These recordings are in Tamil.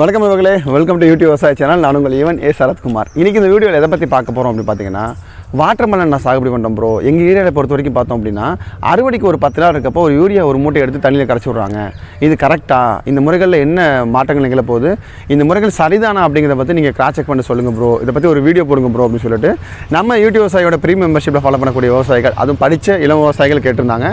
வணக்கம் அவர்களே வெல்கம் டு யூடியூப் விவசாய சேனல் நான் உங்கள் ஈவன் ஏ சரத்குமார். இன்றைக்கி இந்த வீடியோவில் எதை பற்றி பார்க்க போகிறோம் அப்படின்னு பார்த்தீங்கன்னா வாட்டர் மெலன் நான் சாகுபடி பண்ணுறோம் ப்ரோ எங்கள் ஏரியாவில் பொறுத்த வரைக்கும் பார்த்தோம் அப்படின்னா அறுவடைக்கு ஒரு பத்து நாள் இருக்கப்போ ஒரு யூரியா ஒரு மூட்டை எடுத்து தண்ணியில் கரைச்சி விட்றாங்க. இது கரெக்டாக இந்த முறைகளில் என்ன மாற்றங்கள் நிகழ போகுது? இந்த முறைகள் சரிதானா அப்படிங்கிறத பற்றி நீங்கள் கிராஸ் செக் பண்ண சொல்லுங்கள் ப்ரோ இதை பற்றி ஒரு வீடியோ போடுங்க ப்ரோ அப்படின்னு சொல்லிட்டு. நம்ம யூடியூப் விவசாயியோட ப்ரீ மெம்பர்ஷிப்பில் ஃபாலோ பண்ணக்கூடிய விவசாயிகள் அதுவும் படித்த இளம் விவசாயிகள் கேட்டிருந்தாங்க.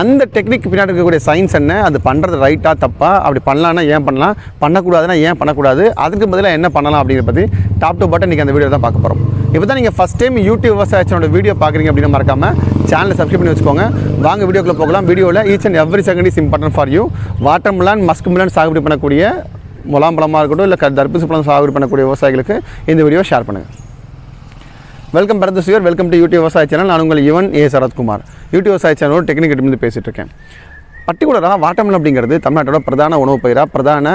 அந்த டெக்னிக் பின்னாடி இருக்கக்கூடிய சயின்ஸ் என்ன? அது பண்ணுறது ரைட்டாக தப்பாக அப்படி பண்ணலான்னா ஏன் பண்ணலாம்? பண்ணக்கூடாதுன்னா ஏன் பண்ணக்கூடாது? அதுக்கு பதிலாக என்ன பண்ணலாம் அப்படிங்கிறத பற்றி டாப் டு பாட்டம் இன்றைக்கி அந்த வீடியோ தான் பார்க்க போகிறோம் இப்போ தான் நீங்கள் ஃபஸ்ட் டைம் யூடியூப் விவசாயத்தோட வீடியோ பார்க்குறீங்க அப்படின்னு மறக்காமல் சேனலை சப்ஸ்கிரைப் பண்ணி வச்சுக்கோங்க. வாங்க வீடியோக்குள்ளே போகலாம். வீடியோவில் each and every second is important for you watermelon muskmelon சாகுபடி பண்ணக்கூடிய முலாம் பழமாக இருக்கட்டும் இல்லை க தர்பூசி பழம் சாகுபடி பண்ணக்கூடிய விவசாயிகளுக்கு இந்த வீடியோ ஷேர் பண்ணுங்கள் வெல்கம் பரத சுயர் வெல்கம் டு யூடியூப் விவசாய சேனல் நான் உங்கள் யுவன் ஏ. சரத்குமார். யூடியூப் விவசாய சேனலோட டெக்னிக் இருந்து பேசிகிட்டு இருக்கேன். பர்டிகுலராக வாட்டர்மெலன் அப்படிங்கிறது தமிழ்நாட்டோட பிரதான உணவு பயிராக பிரதான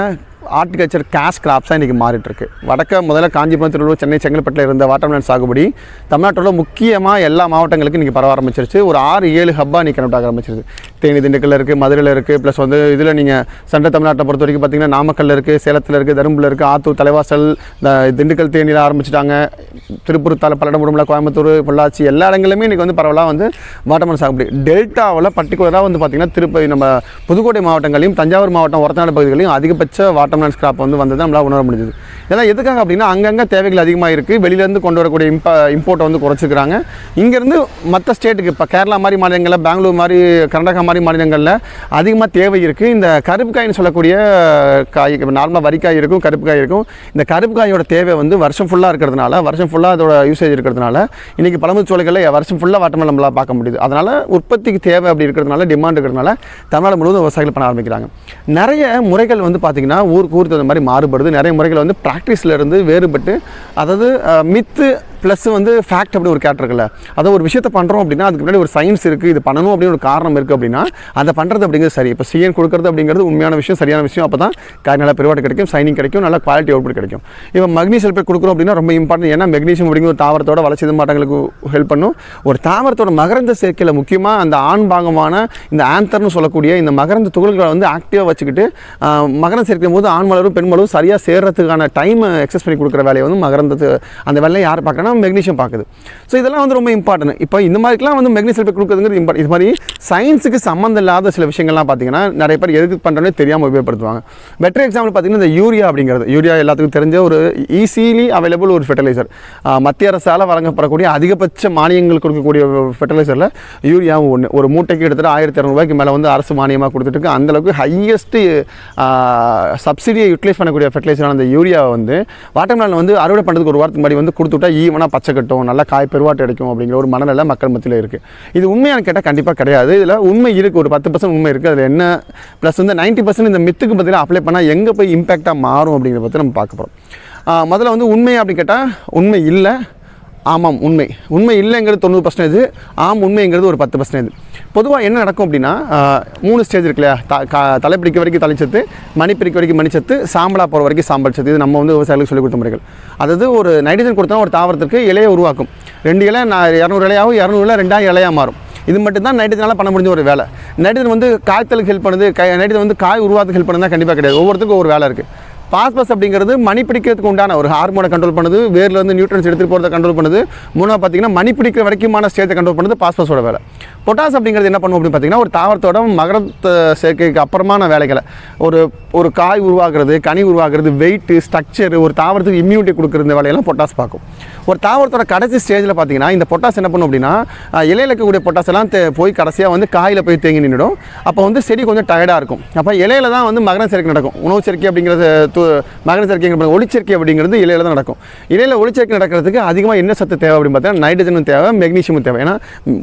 ஆர்டிகல்ச்சர் கேஷ் கிராப்ஸாக இன்றைக்கி மாறிட்டுருக்கு. வடக்க முதல்ல காஞ்சிபுரம் திருவள்ளூர் சென்னை செங்கல்பட்டில் இருந்த வாட்டர்மெலன் சாகுபடி தமிழ்நாட்டோட முக்கியமாக எல்லா மாவட்டங்களுக்கும் இன்றைக்கி பரவ ஆரம்பிச்சிருச்சு. ஒரு ஆறு ஏழு ஹப்பாக இன்றைக்கி கனெக்ட் ஆக ஆரம்பிச்சிருச்சு. தேனி திண்டுக்கல்ல இருக்குது மதுரையில் இருக்குது ப்ளஸ் வந்து இதில் நீங்கள் சென்ட்ரல் தமிழ்நாட்டை பொறுத்த வரைக்கும் பார்த்தீங்கன்னா நாமக்கல்லில் இருக்குது சேலத்தில் இருக்குது தருமபுரியில் இருக்குது ஆத்தூர் தலைவாசல் இந்த திண்டுக்கல் தேனியில் ஆரம்பிச்சிட்டாங்க. திருப்பூர் தலை பல்லடமுடமில் கோயம்புத்தூர் பொள்ளாச்சி எல்லா இடங்களுமே இன்றைக்கி வந்து பரவலாக வந்து வாட்டமன் சாகுபடி. டெல்டாவில் பர்டிகுலராக வந்து பார்த்திங்கன்னா திருப்பதி நம்ம புதுக்கோட்டை மாவட்டங்களையும் தஞ்சாவூர் மாவட்டம் ஒரத்தநாடு பகுதிகளையும் அதிகபட்ச வாட்டமன் ஸ்கிராப் வந்து வந்தது நம்மளால் உணர முடிஞ்சது. இதெல்லாம் எதுக்காக அப்படின்னா அங்கங்கே தேவைகள் அதிகமாக இருக்குது வெளியிலேருந்து கொண்டு வரக்கூடிய இம்ப இம்போர்ட்டை வந்து குறைச்சிக்கிறாங்க. இங்கேருந்து மற்ற ஸ்டேட்டுக்கு இப்போ கேரளா மாதிரி மாநிலங்களில் பெங்களூர் மாதிரி கர்நாடகா மாதிரி மாநிலங்களில் அதிகமாக தேவை இருக்குது இந்த கருப்பு காயின்னு சொல்லக்கூடிய காய் நார்மலாக வரிக்காய் இருக்கும் கருப்பு காய் இருக்கும். இந்த கருப்பு காயோட தேவை வந்து வருஷம் ஃபுல்லாக இருக்கிறதுனால வருஷம் ஃபுல்லாக அதோட யூசேஜ் இருக்கிறதுனால இன்றைக்கி பழமுச்சோலைகளில் வருஷம் ஃபுல்லாக வாட்டர்மெலன் நம்மளால் பார்க்க முடியுது. அதனால் உற்பத்திக்கு தேவை அப்படி இருக்கிறதுனால டிமாண்ட் இருக்கிறதுனால தமிழ்நாடு முழுவதும் விவசாயிகள் பண்ண ஆரம்பிக்கிறாங்க. நிறைய முறைகள் வந்து பார்த்திங்கன்னா ஊருக்கு ஊருக்கு தகுந்த மாதிரி மாறுபடுது. நிறைய முறைகள் வந்து ப்ராக்டிஸில் இருந்து வேறுபட்டு அதாவது மித்து ப்ளஸ் வந்து ஃபேக்ட் அப்படி ஒரு கேரக்டர் இருக்குல்ல அதை ஒரு விஷயத்தை பண்ணுறோம் அப்படின்னா அதுக்கு முன்னாடி ஒரு சயின்ஸ் இருக்குது இது பண்ணணும் அப்படின்னு ஒரு காரணம் இருக்குது அப்படின்னா அதை பண்ணுறது அப்படிங்கிறது சரி. இப்போ சிஎன் கொடுக்குறது அப்படிங்கிறது உண்மையான விஷயம் சரியான விஷயம் அப்போ தான் காய் நல்லா பெருவாடு கிடைக்கும் சைனிங் கிடைக்கும் நல்ல குவாலிட்டி அவுட்புட் கிடைக்கும். இப்போ மக்னீசியம் போய் கொடுக்குறோம் அப்படின்னா ரொம்ப இம்பார்ட்டன்ட் ஏன்னா மெக்னீசியம் அப்படிங்கிற ஒரு தாவரத்தோட வளர்ச்சி மாட்டங்களுக்கு ஹெல்ப் பண்ணும். ஒரு தாவரத்தோட மகரந்த சேர்க்கையில் முக்கியமாக அந்த ஆண் பாகமான இந்த ஆந்தர்னு சொல்லக்கூடிய இந்த மகரந்த துகள்களை வந்து ஆக்டிவாக வச்சுக்கிட்டு மகரந்த சேர்க்கும் போது ஆண் மலரும் பெண் மலரும் சரியாக சேர்றதுக்கான டைம் எக்ஸஸ் பண்ணி கொடுக்குற வேலையை வந்து மகரந்தத்து அந்த வேலையை யார் ஆனால் மெக்னீஷியம் பார்க்குது. ஸோ இதெல்லாம் வந்து ரொம்ப இம்பார்ட்டன்ட் இப்போ இந்த மாதிரிலாம் வந்து மெக்னீஷியம் போய் கொடுக்குறதுங்கிறது இம்பார்ட் இது மாதிரி சயின்ஸுக்கு சம்மந்தம் இல்லாத சில விஷயங்கள்லாம் பார்த்தீங்கன்னா நிறைய பேர் எதுக்கு பண்ணுறோன்னே தெரியாமல் உபயோகப்படுத்துவாங்க. பெட்டர் எக்ஸாம்பிள் பார்த்தீங்கன்னா இந்த யூரியா அப்படிங்கிறது. யூரியா எல்லாத்துக்கும் தெரிஞ்ச ஒரு ஈஸிலி அவைலபிள் ஒரு ஃபெர்டிலைசர் மத்திய அரசால் வழங்கப்படக்கூடிய அதிகபட்ச மானியங்கள் கொடுக்கக்கூடிய ஃபெர்டிலைசரில் யூரியாவும் ஒன்று ஒரு மூட்டைக்கு எடுத்துகிட்டு ஆயிரத்தி இரநூறுபாய்க்கு மேலே வந்து அரசு மானியமாக கொடுத்துட்டு அந்தளவுக்கு ஹையஸ்ட்டு சப்சிடியை யூட்டிலைஸ் பண்ணக்கூடிய ஃபெர்டிலைசரான அந்த யூரியாவை வந்து வாட்டர்மெலன் வந்து அறுவடை பண்ணுறதுக்கு ஒரு வாரத்துக்கு முன்னாடி வந்து கொடுத்துட்டா ஈவனாக பச்சை கட்டும் நல்லா காய் பெருவாட்டு கிடைக்கும் அப்படிங்கிற ஒரு மனநிலை மக்கள் மத்தியில் இருக்குது இது உண்மையான கேட்டால் கண்டிப்பாக கிடையாது. இதில் உண்மை இருக்குது ஒரு பத்து பர்சன்ட் உண்மை இருக்குது அதில் என்ன ப்ளஸ் வந்து நைன்ட்டி பர்சன்ட் இந்த மித்துக்கு பதிலாக அப்ளை பண்ணால் எங்கே போய் இம்பேக்டாக மாறும் அப்படிங்கிறத பற்றி நம்ம பார்க்க போகிறோம் முதல்ல வந்து உண்மை அப்படின்னு கேட்டால் உண்மை இல்லை. ஆமாம் உண்மை. உண்மை இல்லைங்கிறது தொண்ணூறு பர்சன்டேஜ் ஆம் உண்மைங்கிறது ஒரு பத்து பர்சன்டேஜ் பொதுவாக என்ன நடக்கும் அப்படின்னா மூணு ஸ்டேஜ் இருக்கு இல்லையா? த கா- தலை பிடிக்க வரைக்கும் தலைச்சத்து மணி பிடிக்க வரைக்கும் மணிச்சத்து சாம்பலா போகிற வரைக்கும் சாம்பல் சத்து. இது நம்ம வந்து விவசாயிகளுக்கு சொல்லிக் கொடுத்த முறைகள். அதாவது ஒரு நைட்ரஜன் கொடுத்தா ஒரு தாவரத்துக்கு இலையை உருவாக்கும். ரெண்டு இலை நான் இரநூறு இலையாகவும் இரநூறு ரெண்டாயிரம் இலையாக மாறும். இது மட்டும்தான் நைட்ரஜனால் பண்ண முடிஞ்ச ஒரு வேலை. நைட்ரஜன் வந்து காய்த்தலுக்கு ஹெல்ப் பண்ணுது கை நைட்ரஜன் வந்து காய் உருவாத்துக்கு ஹெல்ப் பண்ணுறதுனா கண்டிப்பாக கிடையாது. ஒவ்வொருத்துக்கும் ஒரு வேலை இருக்குது பாஸ்பஸ் அப்படிங்கிறது மணி பிடிக்கிறதுக்கு உண்டான ஒரு ஹார்மோனை கண்ட்ரோல் பண்ணுது. வேர்லேருந்து நியூட்ரன்ஸ் எடுத்துகிட்டு போகிறத கண்ட்ரோல் பண்ணுது. மூணாவது பார்த்தீங்கன்னா மணி பிடிக்கிற வரைக்குமான ஸ்டேஜை கண்ட்ரோல் பண்ணுது பாஸ்பஸோட வேலை. பொட்டாஸ் அப்படிங்கிறது என்ன பண்ணும் அப்படின்னு பார்த்தீங்கன்னா ஒரு தாவரத்தோட மகரத்த சேர்க்கைக்கு அப்புறமான வேலைகளை. ஒரு ஒரு காய் உருவாகிறது கனி உருவாகிறது வெயிட்டு ஸ்ட்ரக்சர் ஒரு தாவரத்துக்கு இம்யூனிட்டி கொடுக்குற இந்த வேலையெல்லாம் பொட்டாஸ் பார்க்கும். ஒரு தாவரத்தோட கடைசி ஸ்டேஜில் பார்த்தீங்கன்னா இந்த பொட்டாஸ் என்ன பண்ணும் அப்படின்னா இலையில் இலையில இருக்கக்கூடிய பொட்டாஸ் எல்லாம் தே- போய் கடைசியாக வந்து காயில் போய் தேங்கி நின்றுடும் அப்போ வந்து செடி கொஞ்சம் டயர்டாக இருக்கும். அப்போ இலையில தான் வந்து மகரம் சேர்க்கை நடக்கும். உணவு சேர்க்கை அப்படிங்கிறது மகன மகர சேர்க்கை ஒளிச்சேர்க்கை அப்படிங்கிறது இலையில தான் நடக்கும். இலையில ஒளிச்சேர்க்கை நடக்கிறதுக்கு அதிகமாக என்ன சத்து தேவை அப்படின்னு பார்த்தீங்கன்னா நைட்ரஜனும் தேவை மெக்னீஷியமும் தேவை. ஏன்னா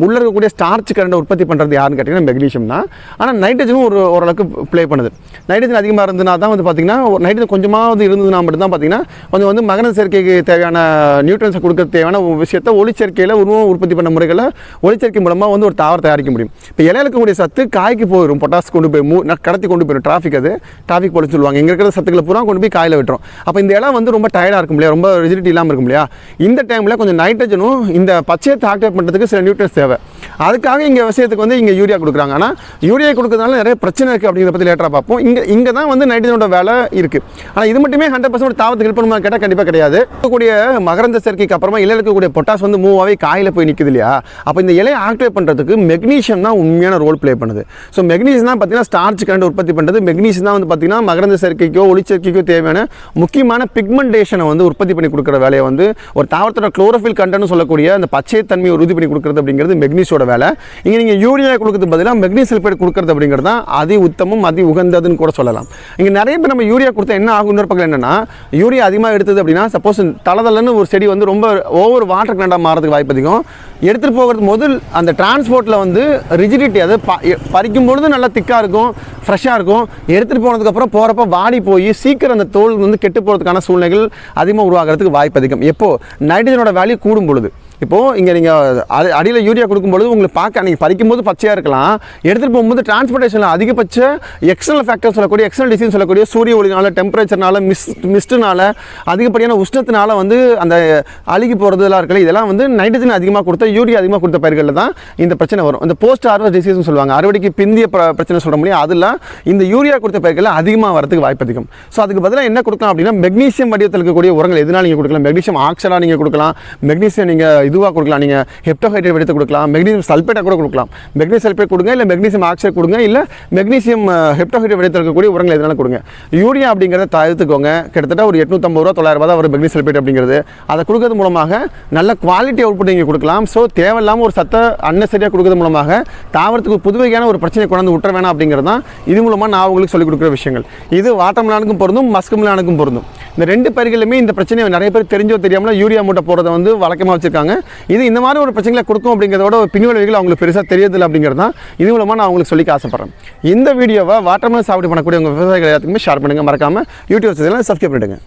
உள்ள இருக்கக்கூடிய ஸ்டார்ச் கரண்டை உற்பத்தி பண்ணுறது யாருன்னு கேட்டிங்கன்னா மெக்னீஷியம் தான். ஆனால் நைட்ரஜனும் ஒரு ஓரளவுக்கு ப்ளே பண்ணுது. நைட்ரஜன் அதிகமாக இருந்ததுனா தான் வந்து பார்த்தீங்கன்னா நைட்ரஜன் கொஞ்சமாவது இருந்ததுனா மட்டும் தான் பார்த்தீங்கன்னா கொஞ்சம் வந்து மகர சேர்க்கைக்கு தேவையான நியூட்ரன்ஸை கொடுக்க தேவையான விஷயத்தை ஒளிச்சேர்க்கையில் உருவம் உற்பத்தி பண்ண முறைகளை ஒளிச்சேர்க்கை மூலமாக வந்து ஒரு தாவரம் தயாரிக்க முடியும். இப்போ இலையில இருக்கக்கூடிய சத்து காய்க்கு போயிடும் பொட்டாஸ் கொண்டு போய் மூ கடத்தி கொண்டு போயிடும் டிராஃபிக் அது. டிராஃபிக் போல சொல்லுவாங்க. இங்கே இருக்கிற சத்துக்களை பூரா சீக்கிரமாக கொண்டு போய் காயில் விட்டுரும் அப்போ இந்த இலை வந்து ரொம்ப டயர்டாக இருக்கும் இல்லையா? ரொம்ப ரிஜிடிட்டி இல்லாமல் இருக்கும் இல்லையா? இந்த டைமில் கொஞ்சம் நைட்ரஜனும் இந்த பச்சையத்தை ஆக்டிவேட் பண்ணுறதுக்கு சில நியூட்ரன்ஸ் தேவை. அதுக்காக இங்கே விஷயத்துக்கு வந்து இங்கே யூரியா கொடுக்குறாங்க. ஆனால் யூரியா கொடுக்கறதுனால நிறைய பிரச்சனை இருக்குது அப்படிங்கிறத பற்றி லேட்டராக பார்ப்போம். இங்கே இங்கே தான் வந்து நைட்ரஜனோட வேலை இருக்குது ஆனால் இது மட்டுமே ஹண்ட்ரட் பர்சன்ட் தாவத்துக்கு ஹெல்ப் பண்ணுமா கேட்டால் கண்டிப்பாக கிடையாது. இருக்கக்கூடிய மகரந்த சேர்க்கைக்கு அப்புறமா இலையில இருக்கக்கூடிய பொட்டாஸ் வந்து மூவ் ஆகி காயில் போய் நிற்குது இல்லையா? அப்போ இந்த இலையை ஆக்டிவேட் பண்ணுறதுக்கு மெக்னீஷியம் தான் உண்மையான ரோல் ப்ளே பண்ணுது. ஸோ மெக்னீஷியம் தான் பார்த்தீங்கன்னா ஸ்டார்ச் கரண்ட் உற்பத்தி பண்ணுறது மெக்னீஷியம் தான் வந்து பார்த்தீங்கன்னா மகரந்த சேர்க்கைக்கோ ஒளிச்சேர்க்கைக்கோ தேவையான முக்கியமான பிக்மெண்டேஷனை வந்து உற்பத்தி பண்ணி கொடுக்குற வேலையை வந்து ஒரு தாவரத்தோட குளோரோஃபில் கண்டன்னு சொல்லக்கூடிய அந்த பச்சை தன்மையை உறுதி பண்ணி கொடுக்குறது அப்படிங்கிறது மெக்னீஸோட வேலை. இங்கே நீங்கள் யூரியா கொடுக்கறது பதிலாக மெக்னீஸ் சல்ஃபேட் கொடுக்குறது அப்படிங்கிறது தான் அதி உத்தமம் அதி உகந்ததுன்னு கூட சொல்லலாம். இங்கே நிறைய பேர் நம்ம யூரியா கொடுத்தா என்ன ஆகும்? பக்கம் என்னென்னா யூரியா அதிகமாக எடுத்தது அப்படின்னா சப்போஸ் தளதலன்னு ஒரு செடி வந்து ரொம்ப ஓவர் வாட்டர் கண்டாக மாறதுக்கு வாய்ப்பு அதிகம். எடுத்துகிட்டு போகிறது முதல் அந்த டிரான்ஸ்போர்ட்டில் வந்து ரிஜிடிட்டி அது பறிக்கும் பொழுது நல்லா திக்காக இருக்கும் ஃப்ரெஷ்ஷாக இருக்கும். எடுத்துகிட்டு போனதுக்கப்புறம் போகிறப்ப வாடி போய் சீக்கிரம் அந்த தோல் வந்து கெட்டு போகிறதுக்கான சூழ்நிலைகள் அதிகமாக உருவாகிறதுக்கு வாய்ப்பு அதிகம். எப்போது நைட்ரஜனோட வேல்யூ கூடும் பொழுது இப்போது இங்கே நீங்கள் அடி அடியில் யூரியா கொடுக்கும்பொழுது உங்களுக்கு பார்க்க நீங்கள் பறிக்கும்போது பச்சையாக இருக்கலாம். எடுத்துகிட்டு போகும்போது டிரான்ஸ்போர்ட்டேஷனில் அதிகபட்ச எக்ஸ்டர்னல் ஃபேக்டர் சொல்லக்கூடிய எக்ஸ்டர்னல் டிசீஸ் சொல்லக்கூடிய சூரிய ஒளினால டெம்பரேச்சர்னால மிஸ் மிஸ்ட்டுனால அதிகப்படியான உஷ்ணத்தினால வந்து அந்த அழுகி போகிறதுலாம் இருக்கல இதெல்லாம் வந்து நைட்ரஜன் அதிகமாக கொடுத்த யூரியா அதிகமாக கொடுத்த பயிர்களில் தான் இந்த பிரச்சனை வரும். இந்த போஸ்ட் ஹார்வஸ்ட் டிசீஸ்னு சொல்லுவாங்க. அறுவடைக்கு பிந்திய பிரச்சனை சொல்ல முடியும். அதெல்லாம் இந்த யூரியா கொடுத்த பயிர்களில் அதிகமாக வரதுக்கு வாய்ப்பு அதிகம். ஸோ அதுக்கு பதிலாக என்ன கொடுக்கலாம் அப்படின்னா மெக்னீசியம் வடிவத்தில் இருக்கக்கூடிய உரங்கள் எதுனாலும் நீங்கள் கொடுக்கலாம். மெக்னீசியம் ஆக்சலாக நீங்கள் கொடுக்கலாம். மெக்னீசியம் நீங்கள் இதுவாக கொடுக்கலாம். நீங்கள் ஹெப்டோஹைட்ரேட் எடுத்து கொடுக்கலாம். மெக்னீசியம் சல்பேட்டாக கூட கொடுக்கலாம். மெக்னீசியம் சல்பேட் கொடுங்க இல்லை மெக்னீசியம் ஆக்சைடு கொடுங்க இல்லை மெக்னீசியம் ஹெப்டோஹைட்ரேட் எடுத்து இருக்கக்கூடிய உரங்கள் எதுனாலும் கொடுங்க. யூரியா அப்படிங்கிறத தவிர்த்துக்கோங்க கிட்டத்தட்ட ஒரு எட்நூற்றம்பது ரூபா தொள்ளாயிரம் ரூபா தான் வரும் மெக்னீசியம் சல்பேட் அப்படிங்கிறது. அதை கொடுக்கறது மூலமாக நல்ல குவாலிட்டி அவுட்புட் நீங்கள் கொடுக்கலாம். ஸோ தேவையில்லாமல் ஒரு சத்த அன்னசரியாக கொடுக்கறது மூலமாக தாவரத்துக்கு புதுவையான ஒரு பிரச்சனை கொண்டாந்து விட்டுற வேணாம் அப்படிங்கிறது தான் இது மூலமாக நான் உங்களுக்கு சொல்லிக் கொடுக்குற விஷயங்கள். இது வாட்டமிலானுக்கும் பொருந்தும் மஸ்கமிலானுக்கும் பொருந்தும். இந்த ரெண்டு பயிர்களுமே இந்த பிரச்சனையை நிறைய பேர் தெரிஞ்சோ தெரியாமலோ யூரியா மூட்டை போகிறத வந்து வழக்கமாக வச்சுருக்காங்க. இது இந்த மாதிரி ஒரு பிரச்சனைகளை கொடுக்கும் அப்படிங்கிறதோட பின்விளைவுகள் அவங்களுக்கு பெருசாக தெரியதில்லை அப்படிங்கிறது தான். இது மூலமாக நான் உங்களுக்கு சொல்லிக்க ஆசைப்பட்றேன். இந்த வீடியோவை வாட்டர் சாப்பிட்டு பண்ணக்கூடிய உங்கள் விவசாயிகள் எல்லாத்துக்குமே ஷேர் பண்ணுங்கள் மறக்காமல் யூடியூப் சேனலை சப்ஸ்கிரைப் பண்ணிடுங்க.